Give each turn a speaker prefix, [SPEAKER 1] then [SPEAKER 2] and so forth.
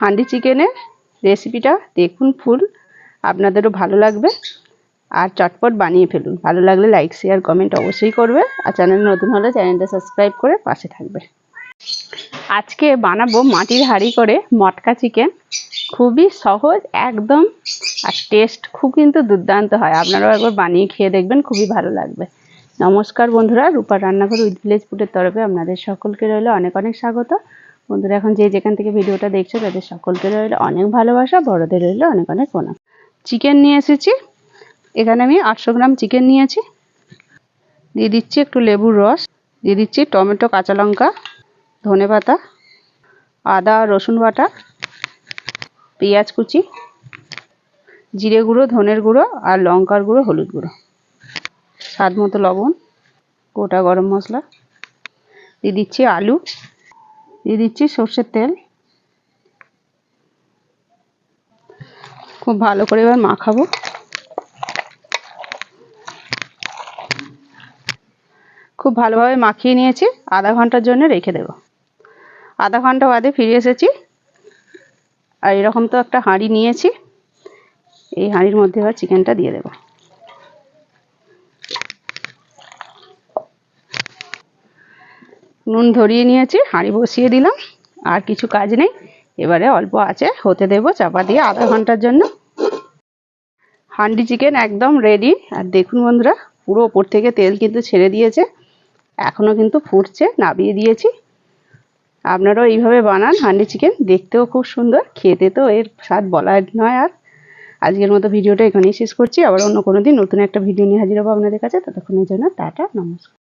[SPEAKER 1] হান্ডি চিকেনের রেসিপিটা দেখুন ফুল, আপনাদেরও ভালো লাগবে। আর চটপট বানিয়ে ফেলুন, ভালো লাগলে লাইক শেয়ার কমেন্ট অবশ্যই করবে। আর চ্যানেল নতুন হলে চ্যানেলটা সাবস্ক্রাইব করে পাশে থাকবে। আজকে বানাবো মাটির হাঁড়ি করে মটকা চিকেন। খুবই সহজ, একদম, আর টেস্ট খুব কিন্তু দুর্দান্ত হয়। আপনারাও একবার বানিয়ে খেয়ে দেখবেন, খুবই ভালো লাগবে। নমস্কার বন্ধুরা, রূপার রান্নাঘর উইথ ভিলেজ ফুডের তরফে আপনাদের সকলকে রইল অনেক অনেক স্বাগত। বন্ধুরা, এখন যে যেখান থেকে ভিডিওটা দেখছ, তাদের সকলকে রইল অনেক ভালোবাসা, বড়দের রইল অনেক অনেক প্রণাম। চিকেন নিয়ে এসেছি। এখানে আমি আটশো গ্রাম চিকেন নিয়েছি। দিয়ে দিচ্ছি একটু লেবুর রস। দিয়ে দিচ্ছি টমেটো, কাঁচা লঙ্কা, ধনে পাতা, আদা, রসুন বাটা, পেঁয়াজ কুচি, জিরে গুঁড়ো, ধনের গুঁড়ো আর লঙ্কার গুঁড়ো, হলুদ গুঁড়ো। স্বাদ মতো লবণ, গোটা গরম মশলা। দিয়ে দিচ্ছি আলু। দিয়ে দিচ্ছি সর্ষের তেল। খুব ভালো করে এবার মাখাবো। খুব ভালোভাবে মাখিয়ে নিয়েছি, আধা ঘণ্টার জন্য রেখে দেব। আধা ঘণ্টা বাদে ফিরে এসেছি। আর এরকম তো একটা হাঁড়ি নিয়েছি, এই হাঁড়ির মধ্যে এবার চিকেনটা দিয়ে দেব। নুন ধরিয়ে নিয়েছি, হাঁড়ি বসিয়ে দিলাম, আর কিছু কাজ নেই। এবারে অল্প আছে, হতে দেব চাপা দিয়ে আধা ঘণ্টার জন্য। হান্ডি চিকেন একদম রেডি আর দেখুন বন্ধুরা, পুরো ওপর থেকে তেল কিন্তু ছেড়ে দিয়েছে। এখনও কিন্তু ফুটছে, নাবিয়ে দিয়েছি। আপনারাও এইভাবে বানান হান্ডি চিকেন, দেখতেও খুব সুন্দর, খেতে তো এর স্বাদ বলার নয় আর। আজকের মতো ভিডিওটা এখানেই শেষ করছি। আবার অন্য কোনো দিন নতুন একটা ভিডিও নিয়ে হাজির হব আপনাদের কাছে। ততক্ষণের জন্য টাটা, নমস্কার।